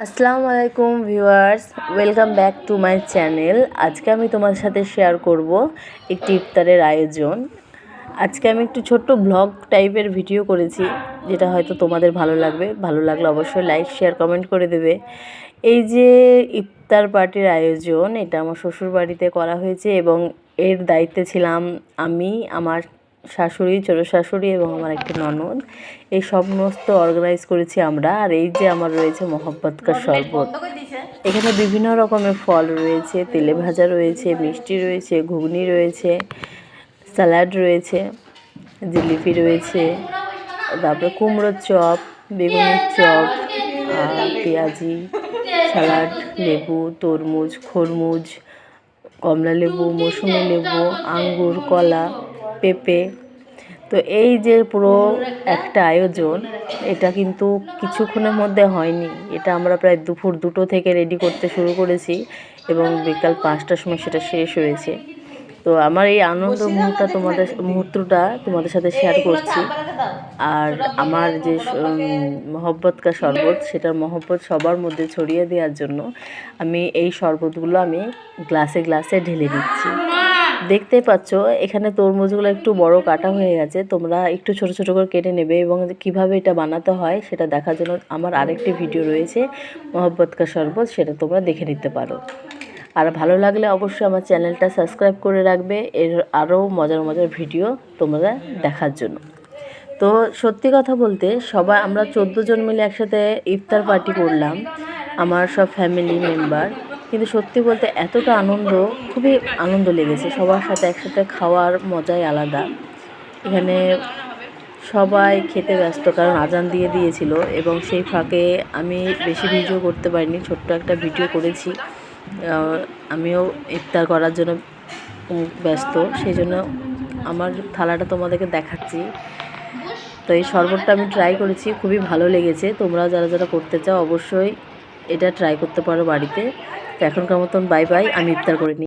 আসসালামু আলাইকুম viewers, welcome back to my channel. আজকে আমি তোমার সাথে শেয়ার করব একটি ইফতারের আয়োজন। আজকে আমি একটু ছোট্ট ব্লগ টাইপের ভিডিও করেছি, যেটা হয়তো তোমাদের ভালো লাগবে। ভালো লাগলে অবশ্যই লাইক, শেয়ার, কমেন্ট করে দেবে। এই যে ইফতার পার্টির আয়োজন, এটা আমার শ্বশুর বাড়িতে করা হয়েছে এবং এর দায়িত্বে ছিলাম আমি, আমার শাশুড়ি ছোটো শাশুড়ি এবং আমার একটি ননদ। এই সমস্ত অর্গানাইজ করেছি আমরা। আর এই যে আমার রয়েছে মোহাম্মদ কা শরবত। এখানে বিভিন্ন রকমের ফল রয়েছে তেলে ভাজা রয়েছে মিষ্টি রয়েছে ঘুগনি রয়েছে স্যালাড রয়েছে জিলিপি রয়েছে তারপরে কুমড়োর চপ বেগুনের চপ আর পেঁয়াজি স্যালাড লেবু তরমুজ খরমুজ কমলা লেবু মৌসুমি লেবু আঙ্গুর কলা পেঁপে তো এই যে পুরো একটা আয়োজন এটা কিন্তু কিছুক্ষণের মধ্যে হয়নি। এটা আমরা প্রায় দুপুর দুটো থেকে রেডি করতে শুরু করেছি এবং বিকাল পাঁচটার সময় সেটা শেষ হয়েছে। তো আমার এই আনন্দ মুহূর্তটা তোমাদের মুহূর্তটা তোমাদের সাথে শেয়ার করছি। আর আমার যে মহব্বত কা শরবত সেটার মহব্বত সবার মধ্যে ছড়িয়ে দেওয়ার জন্য আমি এই শরবতগুলো আমি গ্লাসে গ্লাসে ঢেলে দিচ্ছি। দেখতেই পাচ্ছ, এখানে তরমুজগুলো একটু বড় কাটা হয়ে গেছে। তোমরা একটু ছোট ছোট করে কেটে নেবে এবং কীভাবে এটা বানাতে হয় সেটা দেখার জন্য আমার আরেকটি ভিডিও রয়েছে, মহব্বত কা শরবত, সেটা তোমরা দেখে নিতে পারো। আর ভালো লাগলে অবশ্যই আমার চ্যানেলটা সাবস্ক্রাইব করে রাখবে, এর আরও মজার মজার ভিডিও তোমরা দেখার জন্য। তো সত্যি কথা বলতে সবাই, আমরা চোদ্দ জন মিলে একসাথে ইফতার পার্টি করলাম, আমার সব ফ্যামিলি মেম্বার কিন্তু সত্যি বলতে এতটা আনন্দ, খুবই আনন্দ লেগেছে। সবার সাথে একসাথে খাওয়ার মজাই আলাদা। এখানে সবাই খেতে ব্যস্ত, কারণ আজান দিয়ে দিয়েছিল এবং সেই ফাঁকে আমি বেশি ভিডিও করতে পারিনি, ছোট্ট একটা ভিডিও করেছি। আমিও ইফতার করার জন্য ব্যস্ত সেই জন্য আমার থালাটা তোমাদেরকে দেখাচ্ছি। তো এই শরবতটা আমি ট্রাই করেছি, খুবই ভালো লেগেছে। তোমরা যারা যারা করতে চাও, অবশ্যই এটা ট্রাই করতে পারো বাড়িতে। তো এখনকার মতন বাই বাই আমি ইফতার করে নিই